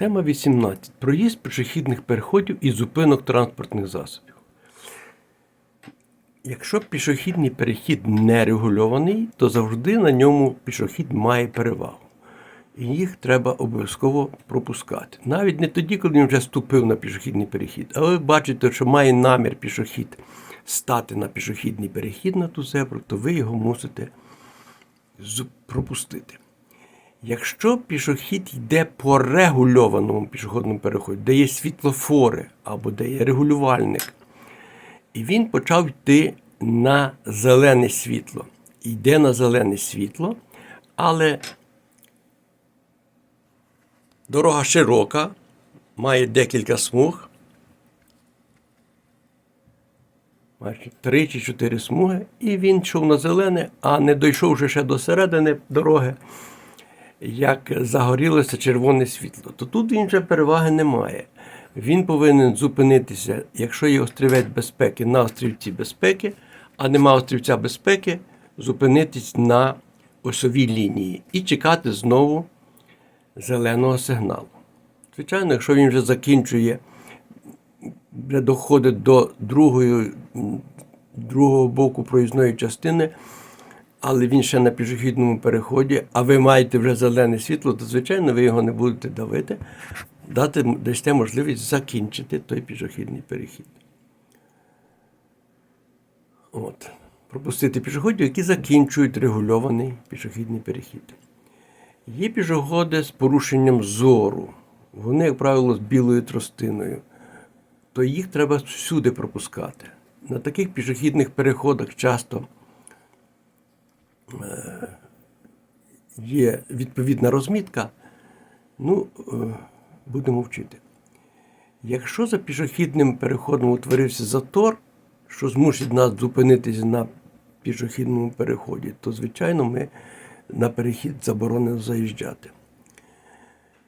Тема 18. Проїзд пішохідних переходів і зупинок транспортних засобів. Якщо пішохідний перехід не регульований, то завжди на ньому пішохід має перевагу. І їх треба обов'язково пропускати. Навіть не тоді, коли він вже ступив на пішохідний перехід. А ви бачите, що має намір пішохід стати на пішохідний перехід на ту зебру, то ви його мусите пропустити. Якщо пішохід йде по регульованому пішохідному переході, де є світлофори або де є регулювальник, і він почав йти на зелене світло. Йде на зелене світло, але дорога широка, має декілька смуг. Три чи чотири смуги, і він йшов на зелене, а не дійшовши ще до середини дороги, як загорілося червоне світло, то тут він вже переваги немає. Він повинен зупинитися, якщо є острівець безпеки на острівці безпеки, а нема острівця безпеки, зупинитись на осовій лінії і чекати знову зеленого сигналу. Звичайно, якщо він вже закінчує, вже доходить до другої, другого боку проїзної частини, але він ще на пішохідному переході, а ви маєте вже зелене світло, то звичайно ви його не будете давити, дати, дасте можливість закінчити той пішохідний перехід. От. Пропустити пішоходів, які закінчують регульований пішохідний перехід. Є пішоходи з порушенням зору. Вони, як правило, з білою тростиною. То їх треба всюди пропускати. На таких пішохідних переходах часто є відповідна розмітка, ну, е, будемо вчити. Якщо за пішохідним переходом утворився затор, що змусить нас зупинитися на пішохідному переході, то, звичайно, ми на перехід заборонено заїжджати.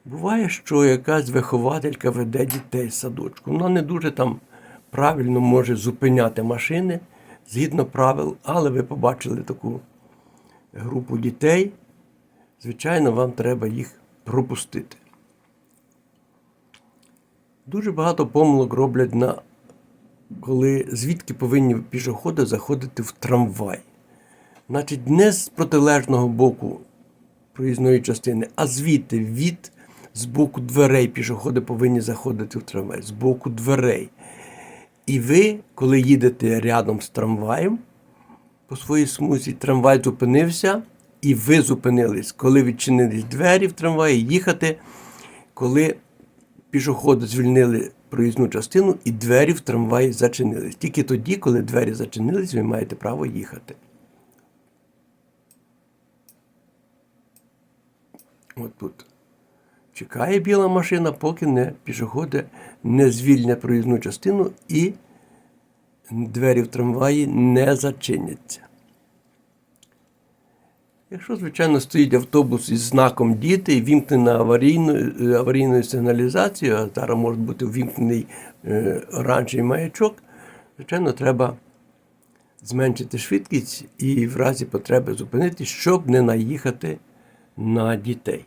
Буває, що якась вихователька веде дітей з садочку. Вона не дуже там правильно може зупиняти машини згідно правил, але ви побачили таку групу дітей. Звичайно, вам треба їх пропустити. Дуже багато помилок роблять на коли звідки повинні пішоходи заходити в трамвай. Значить, не з протилежного боку проїзної частини, а звідти від з боку дверей пішоходи повинні заходити в трамвай, з боку дверей. І ви, коли їдете рядом з трамваєм, по своїй смузі трамвай зупинився, і ви зупинились, коли відчинились двері в трамваї, їхати, коли пішоходи звільнили проїзну частину і двері в трамваї зачинились. Тільки тоді, коли двері зачинились, ви маєте право їхати. От тут. Чекає біла машина, поки не пішоходи не звільнять проїзну частину і двері в трамваї не зачиняться. Якщо, звичайно, стоїть автобус із знаком діти і вімкнена аварійною, аварійною сигналізацією, а зараз може бути ввімкнений е, оранжевий маячок, звичайно, треба зменшити швидкість і в разі потреби зупинитись, щоб не наїхати на дітей.